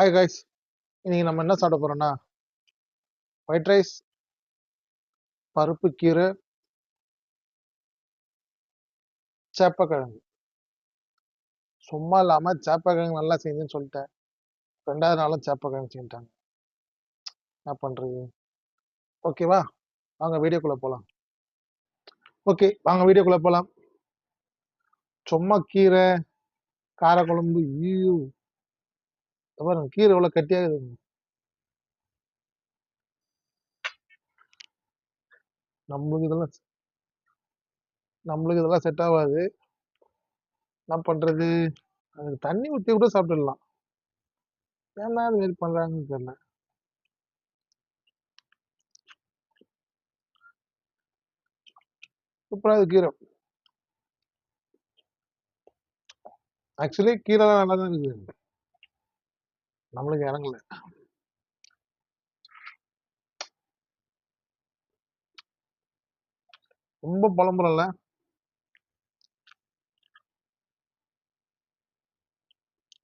Hi guys இன்னைக்கு நம்ம என்ன சாப்பிட போறோம்னா ஒயிட் ரைஸ் பருப்பு கீரை சேப்பக்கிழங்கு. சும்மா இல்லாம சேப்பக்கிழங்கு நல்லா செஞ்சுன்னு சொல்லிட்டேன். ரெண்டாவது நாளும் சேப்பக்கிழங்கு செஞ்சுட்டாங்க. என்ன பண்றது? ஓகேவா வாங்க வீடியோக்குள்ளே போகலாம் ஓகே வாங்க வீடியோக்குள்ளே போகலாம் சும்மா கீரை காரக்குழம்பு ஈயூ. பாருங்க கீரை எவ்வளவு கட்டியாகுது நம்மளுக்கு இதெல்லாம் நம்மளுக்கு இதெல்லாம் செட் ஆகாது என்ன பண்றது? அதுக்கு தண்ணி ஊற்றி கூட சாப்பிட்டுடலாம். ஏன்னா அது மாரி பண்றாங்கன்னு தெரியல. சூப்பரா கீரை. ஆக்சுவலி கீரை நல்லா தான் இருக்குது. நம்மளுக்கு இறங்கல ரொம்ப புலம்புறல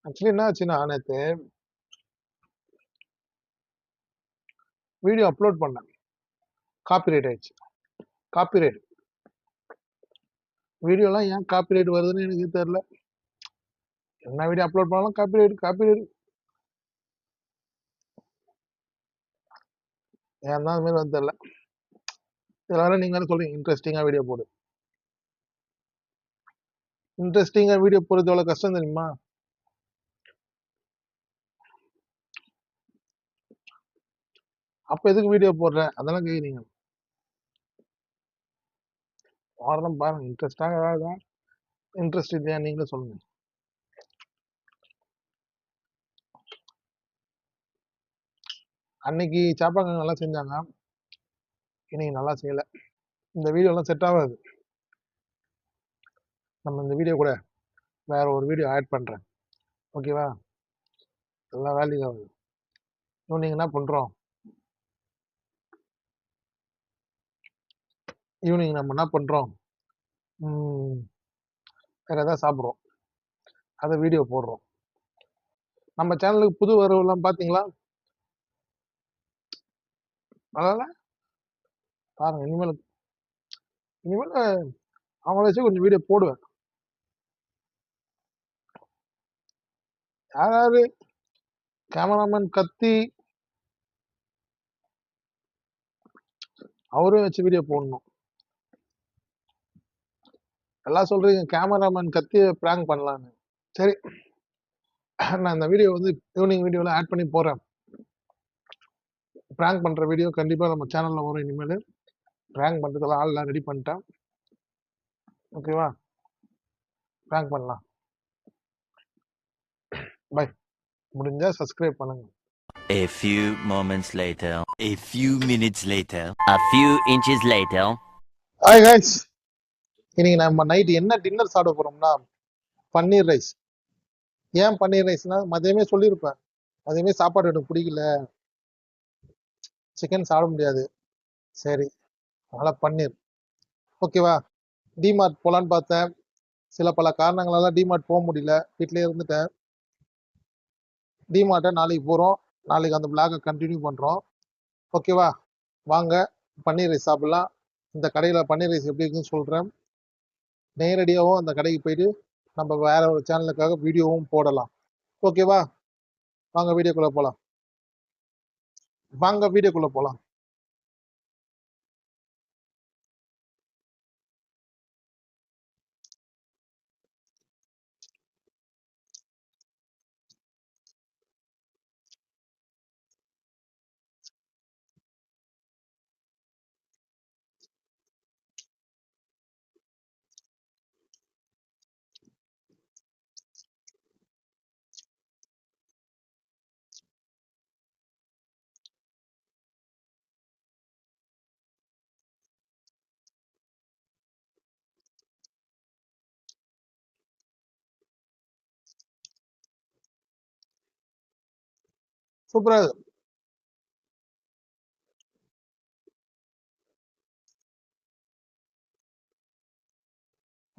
ஆக்சுவலி என்ன ஆச்சுன்னா நேற்று வீடியோ அப்லோட் பண்ணேன். காப்பிரைட் ஆயிடுச்சு. காப்பிரைட். வீடியோலாம் ஏன் காப்பிரைட் வருதுன்னு எனக்கு தெரில. என்ன வீடியோ அப்லோட் பண்ணாலும் காப்பிரைட் காப்பிரைட். ஏன் தான் அது வந்து தெரியல எல்லாரும் நீங்க தானே சொல்றீங்க இன்ட்ரெஸ்டிங்கா வீடியோ போடு. இன்ட்ரெஸ்டிங்கா வீடியோ போடுறது எவ்வளவு கஷ்டம் தெரியுமா? அப்ப எதுக்கு வீடியோ போடுற? அதெல்லாம் கேக்குறீங்க. வாரம் பாருங்க இன்ட்ரெஸ்டாக ஏதாவது இன்ட்ரெஸ்ட் இல்லையா நீங்களே சொல்லுங்க. அன்னைக்கு சாப்பாடு நல்லா செஞ்சாங்க. இன்னைக்கு நல்லா செய்யலை. இந்த வீடியோலாம் செட் ஆகாது. நம்ம இந்த வீடியோ கூட வேற ஒரு வீடியோ ஆட் பண்ணுறேன் ஓகேவா நல்லா வேல்யூ ஆகுது. இன்னும் நீங்கள் என்ன பண்ணுறோம் ஈவினிங் நம்ம என்ன பண்ணுறோம் வேறு எதாவது சாப்பிட்றோம். அதை வீடியோ போடுறோம். நம்ம சேனலுக்கு புது வரவுலாம் பார்த்தீங்களா நல்லா பாருங்க இனிமேல் இனிமேல் அவங்கள வச்சு கொஞ்சம் வீடியோ போடுவேன். யாராவது கேமராமேன் கத்தி அவரும் வச்சு வீடியோ போடணும். எல்லாம் சொல்றீங்க கேமராமேன் கத்தி பிராங்க் பண்ணலான்னு சரி நான் இந்த வீடியோ வந்து ஈவினிங் வீடியோவில் ஆட் பண்ணி போடுறேன். பிராங்க் பண்ற வீடியோ கண்டிப்பா நம்ம சேனல்ல வரும் இனிமேல். பிராங்க் பண்றதுல ஆள்லாம் ரெடி பண்ணிட்டேன் ஓகேவா பிராங்க் பண்ணலாம். பை முடிஞ்சா சப்ஸ்கிரைப் பண்ணுங்க. A few moments later. A few minutes later. A few inches later. Hi guys. இன்னைக்கு நம்ம நைட் என்ன டின்னர் சாப்பிட போறோம்னா பன்னீர் ரைஸ் ஏன் பன்னீர் ரைஸ்னா மதியமே சொல்லியிருப்பேன் மதியமே சாப்பாடு எனக்கு பிடிக்கல. சிக்கன் சாப்பிட முடியாது. சரி அதனால் பன்னீர். ஓகேவா டிமார்ட் போகலான்னு பார்த்தேன். சில பல காரணங்களால டிமார்ட் போக முடியல. வீட்டிலே இருந்துட்டேன். டிமார்ட்டை நாளைக்கு போகிறோம் நாளைக்கு அந்த பிளாகை கண்டினியூ பண்ணுறோம் ஓகேவா வாங்க பன்னீர் ரைஸ் சாப்பிட்லாம். இந்த கடையில் பன்னீர் ரைஸ் எப்படி இருக்குன்னு சொல்கிறேன் நேரடியாகவும் அந்த கடைக்கு போயிட்டு நம்ம வேற ஒரு சேனலுக்காக வீடியோவும் போடலாம். ஓகேவா வாங்க வீடியோக்குள்ளே போகலாம் வாங்க வீடியோக்குள்ள போலாம். சூப்பரா இருக்கு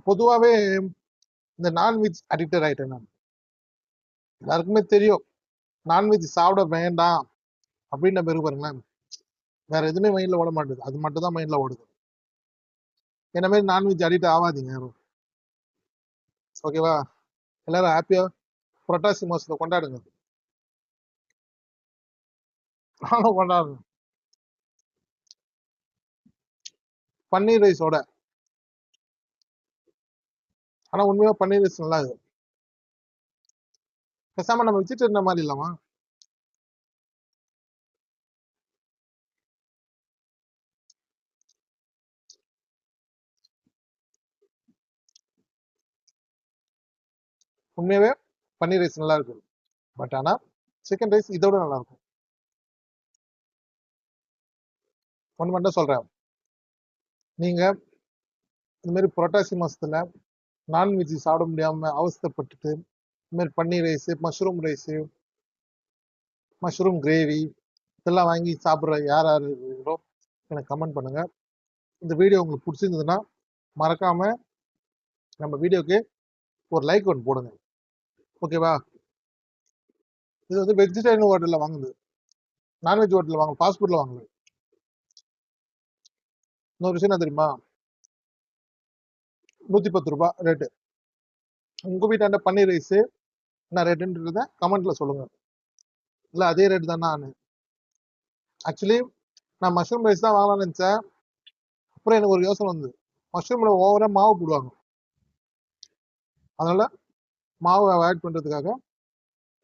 பொதுவாவே இந்த நான்வெஜ் அடிக்டட் ஆயிட்டேன் நான். எல்லாருக்குமே தெரியும். நான்வெஜ் சாப்பிட வேண்டாம். அப்படின்ற பேரு பாருங்களேன். வேற எதுவுமே மைண்ட்ல ஓட மாட்டேது. அது மட்டும் தான் மைண்ட்ல ஓடுது. என்ன மாதிரி நான்வெஜ் அடிக்ட் ஆகாதீங்க யாரும் ஓகேவா எல்லாரும் ஹாப்பியா புரட்டாசி மாசத்தை கொண்டாடுங்க. நானும் கொண்டாடுறேன். பன்னீர் ரைஸோட ஆனா உண்மையா பன்னீர் ரைஸ் நல்லா இது பேசாம நம்ம வெஜிடேரியன் மாதிரி இல்லாமா உண்மையாவே பன்னீர் ரைஸ் நல்லா இருக்கு. பட் ஆனா சிக்கன் ரைஸ் இதோட நல்லா இருக்கும். ஒன்று மட்டும் சொல்கிறேன் நீங்கள் இதுமாரி புரட்டாசி மாதத்தில் நான்வெஜ் சாப்பிட முடியாமல் அவஸ்தைப்பட்டுட்டு இதுமாரி paneer rice mushroom rice mushroom gravy இதெல்லாம் வாங்கி சாப்பிட்ற யார் யார் இருக்கீங்களோ எனக்கு கமெண்ட் பண்ணுங்கள் இந்த வீடியோ உங்களுக்கு பிடிச்சிருந்ததுன்னா மறக்காமல் நம்ம வீடியோக்கு ஒரு லைக் ஒன்று போடுங்க. ஓகேவா இது வந்து வெஜிடேரியன் ஹோட்டலில் வாங்குது. நான்வெஜ் ஹோட்டலில் வாங்க ஃபாஸ்ட் ஃபுட்டில் வாங்குது இன்னொரு விஷயம் என்ன தெரியுமா? நூற்றி பத்து ரூபாய் ரேட்டு உங்கள் வீட்டாண்ட பன்னீர் ரைஸு என்ன ரேட்டுன்றத கமெண்ட்ல சொல்லுங்க. இல்லை அதே ரேட்டு தான் நான். ஆக்சுவலி நான் மஷ்ரூம் ரைஸ் தான் வாங்கலாம்னு நினச்சேன். அப்புறம் எனக்கு ஒரு யோசனை வந்து மஷ்ரூமில் ஓவராக மாவு போடுவாங்க. அதனால மாவு ஆட் பண்ணுறதுக்காக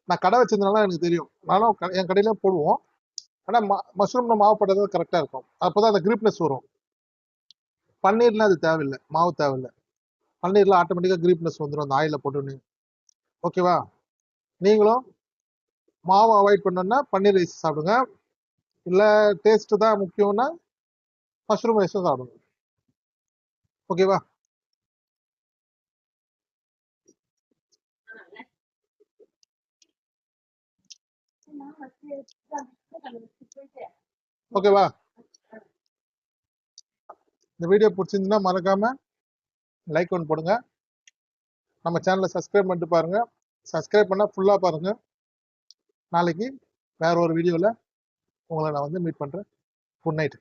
நான் கடை வச்சிருந்தனால எனக்கு தெரியும். நானும் என் கடையில போடுவோம். ஆனால் மஷ்ரூம்ல மாவு போட்டது கரெக்டாக இருக்கும். அப்போதான் அந்த கிரிப்னஸ் வரும். பன்னீர்லாம் அது தேவையில்லை மாவு தேவையில்லை. பன்னீர்லாம் ஆட்டோமேட்டிக்காக க்ரீப்னஸ் வந்துடும் அந்த ஆயில போட்டுன்னு. ஓகேவா நீங்களும் மாவு அவாய்ட் பண்ணோன்னா பன்னீர் ரைஸ் சாப்பிடுங்க. இல்லை டேஸ்ட்டு தான் முக்கியம்னா மஷ்ரூம் ரைஸும் சாப்பிடுங்க. ஓகேவா ஓகேவா இந்த வீடியோ பிடிச்சிருந்துன்னா மறக்காம லைக் ஒன்று போடுங்க. நம்ம சேனலை சப்ஸ்கிரைப் பண்ணிட்டு பாருங்க. சப்ஸ்கிரைப் பண்ணால் ஃபுல்லாக பாருங்க. நாளைக்கு வேற ஒரு வீடியோவில் உங்களை நான் வந்து மீட் பண்ணுறேன் குட் நைட்